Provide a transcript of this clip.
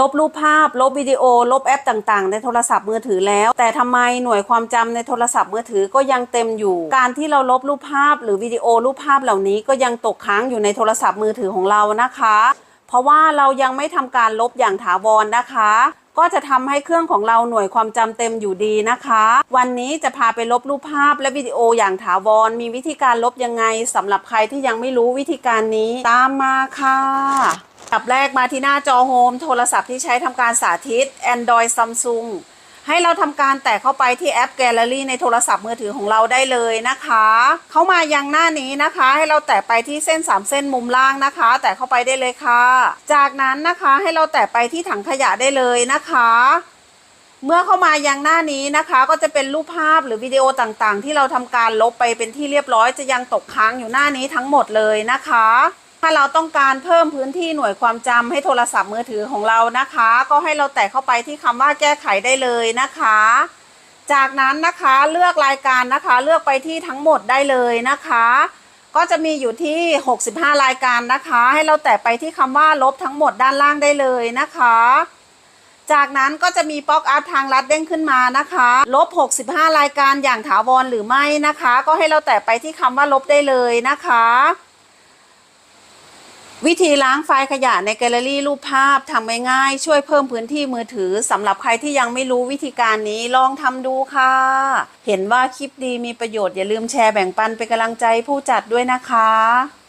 ลบรูปภาพ ลบวิดีโอ ลบแอปต่างๆ ในโทรศัพท์มือถือแล้ว แต่ทำไมหน่วยความจำในโทรศัพท์มือถือก็ยังเต็มอยู่ การที่เราลบรูปภาพ หรือวิดีโอรูปภาพเหล่านี้ก็ยังตกค้างอยู่ในโทรศัพท์มือถือของเรานะคะ เพราะว่าเรายังไม่ทำการลบอย่างถาวรนะคะ ก็จะทำให้เครื่องของเราหน่วยความจำเต็มอยู่ดีนะคะ วันนี้จะพาไปลบรูปภาพและวิดีโออย่างถาวร มีวิธีการลบยังไงสำหรับใครที่ยังไม่รู้วิธีการนี้ตามมาค่ะ ดับแรกมาที่หน้าจอโฮมโทรศัพท์ที่ใช้ทำการสาธิต Android Samsung ให้เราทำการแตะเข้าไปที่แอป Gallery ในโทรศัพท์มือถือของเราได้เลยนะคะ เข้ามายังหน้านี้นะคะ ให้เราแตะไปที่เส้น 3 เส้นมุมล่างนะคะ แตะเข้าไปได้เลยค่ะ จากนั้นนะคะให้เราแตะไปที่ถังขยะได้เลยนะคะ เมื่อเข้ามายังหน้านี้นะคะ ก็จะเป็นรูปภาพหรือวิดีโอต่างๆ ที่เราทำการลบไปเป็นที่เรียบร้อยจะยังตกค้างอยู่หน้านี้ทั้งหมดเลยนะคะ ถ้าเราต้องการเพิ่มพื้นที่หน่วยความจำให้โทรศัพท์มือถือของเรานะคะ ก็ให้เราแตะเข้าไปที่คำว่าแก้ไขได้เลยนะคะ จากนั้นนะคะเลือกรายการนะคะเลือกไปที่ทั้งหมดได้เลยนะคะ ก็จะมีอยู่ที่ 65 รายการนะคะ ให้เราแตะไปที่คำว่าลบทั้งหมดด้านล่างได้เลยนะคะ จากนั้นก็จะมีป๊อกอัพทางลัดเด้งขึ้นมานะคะ ลบ 65 รายการอย่างถาวรหรือไม่นะคะ ก็ให้เราแตะไปที่คำว่าลบได้เลยนะคะ วิธีล้างไฟล์ขยะในแกลเลอรี่รูปภาพทำง่ายๆช่วยเพิ่มพื้นที่มือถือสำหรับใครที่ยังไม่รู้วิธีการนี้ลองทำดูค่ะ เห็นว่าคลิปดีมีประโยชน์อย่าลืมแชร์แบ่งปันเป็นกำลังใจผู้จัดด้วยนะคะ